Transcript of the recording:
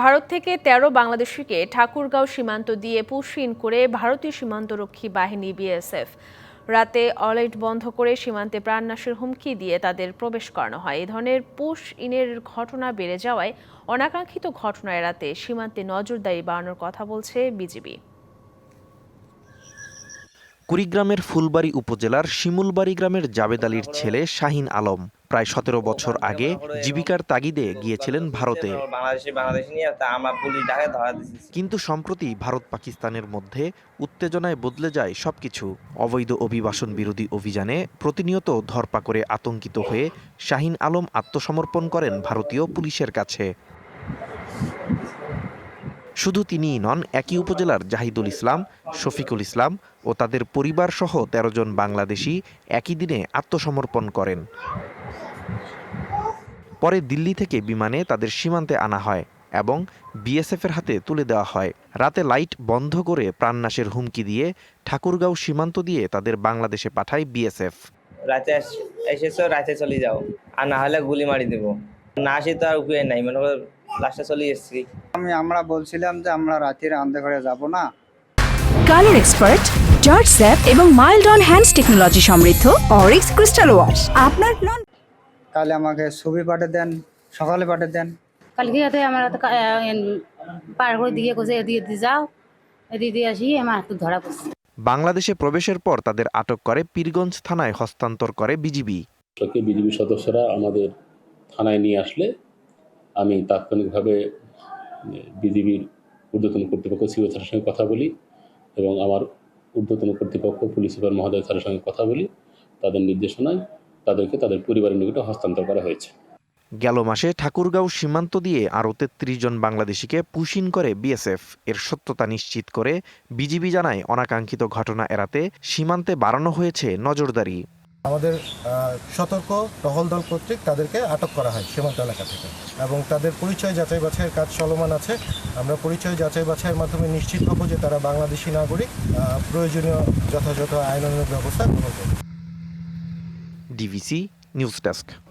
ভারত থেকে ১৩ বাংলাদেশিকে ঠাকুরগাঁও সীমান্ত দিয়ে পুশিন করে ভারতীয় সীমান্তরক্ষী বাহিনী বিএসএফ। রাতে অলাইট বন্ধ করে সীমান্তে প্রাণনাশের হুমকি দিয়ে তাদের প্রবেশ করানো হয়। এ ধরনের পুশ ইনের ঘটনা বেড়ে যাওয়ায় অনাকাঙ্ক্ষিত ঘটনা এড়াতে সীমান্তে নজরদারি বাড়ানোর কথা বলছে বিজিবি। কুড়িগ্রামের ফুলবাড়ী উপজেলার শিমুলবাড়ি গ্রামের জাবেদ আলীর ছেলে শাহিন আলম প্রায় সতেরো বছর আগে জীবিকার তাগিদে গিয়েছিলেন ভারতে। কিন্তু সম্প্রতি ভারত পাকিস্তানের মধ্যে উত্তেজনায় বদলে যায় সবকিছু। অবৈধ অভিবাসন বিরোধী অভিযানে প্রতিনিয়ত ধরপাকড়ে আতঙ্কিত হয়ে শাহিন আলম আত্মসমর্পণ করেন ভারতীয় পুলিশের কাছে। শুধু তিনিই নন, একই উপজেলার জাহিদুল ইসলাম, শফিকুল ইসলাম ও তাদের পরিবার সহ তেরো জন বাংলাদেশি একই দিনে আত্মসমর্পণ করেন। পরে দিল্লি থেকে বিমানে তাদের সীমান্তে আনা হয় এবং বিএসএফের হাতে তুলে দেওয়া হয়। রাতে লাইট বন্ধ করে প্রাণনাশের হুমকি দিয়ে ঠাকুরগাঁও সীমান্ত দিয়ে তাদের বাংলাদেশে পাঠায় বিএসএফ। রাতে এসেছ, রাতে চলে যাও। আর না হলে গুলি মারি দেবো। না আসি তো আর উপায় নাই, মনে লাস্টে চলে এসেছি। আমি আমরা বলছিলাম যে আমরা রাতের অন্ধকারে যাব না। কালার এক্সপার্ট জর্জ স্যাপ এবং মাইল্ড অন হ্যান্ডস টেকনোলজি সমৃদ্ধ অরিক্স ক্রিস্টাল ওয়াশ আপনার নন তাহলে আমাকে ছবি পাঠিয়ে দেন সকালে পাঠিয়ে দেন। কালকে রাতে আমার পার করে দিয়ে কোথায় এদিকে দিয়ে যাও এদিকে দিয়ে আসি আমার একটু ধরা পড়ছে। বাংলাদেশে প্রবেশের পর তাদের আটক করে পীরগঞ্জ থানায় হস্তান্তর করে বিজিবি। বিজিবি সদস্যরা আমাদের থানায় নিয়ে আসলে আমি তাৎক্ষণিকভাবে, বিজিবির ঊর্ধ্বতন কর্তৃপক্ষ সিও স্যারের সঙ্গে কথা বলি এবং আমার ঊর্ধ্বতন কর্তৃপক্ষ পুলিশ সুপার মহোদয় স্যারের সঙ্গে কথা বলি। তাদের নির্দেশনায় তাদেরকে তাদের পরিবারের নিকটে হস্তান্তর করা হয়েছে। গেল মাসে ঠাকুরগাঁও সীমান্ত দিয়ে আরও তেত্রিশ জন বাংলাদেশিকে পুশিন করে বিএসএফ। এর সত্যতা নিশ্চিত করে বিজিবি জানায়, অনাকাঙ্ক্ষিত ঘটনা এড়াতে সীমান্তে বাড়ানো হয়েছে নজরদারি। আমাদের সতর্ক টহল দল কর্তৃক তাদেরকে আটক করা হয় সীমান্ত এলাকা থেকে। এবং তাদের পরিচয় যাচাই বাছাইয়ের কাজ চলমান আছে। আমরা পরিচয় যাচাই বাছাইয়ের মাধ্যমে নিশ্চিত হব যে তারা বাংলাদেশি নাগরিক প্রয়োজনীয় যথাযথ আইন ব্যবস্থা গ্রহণ করবে। DVC news desk.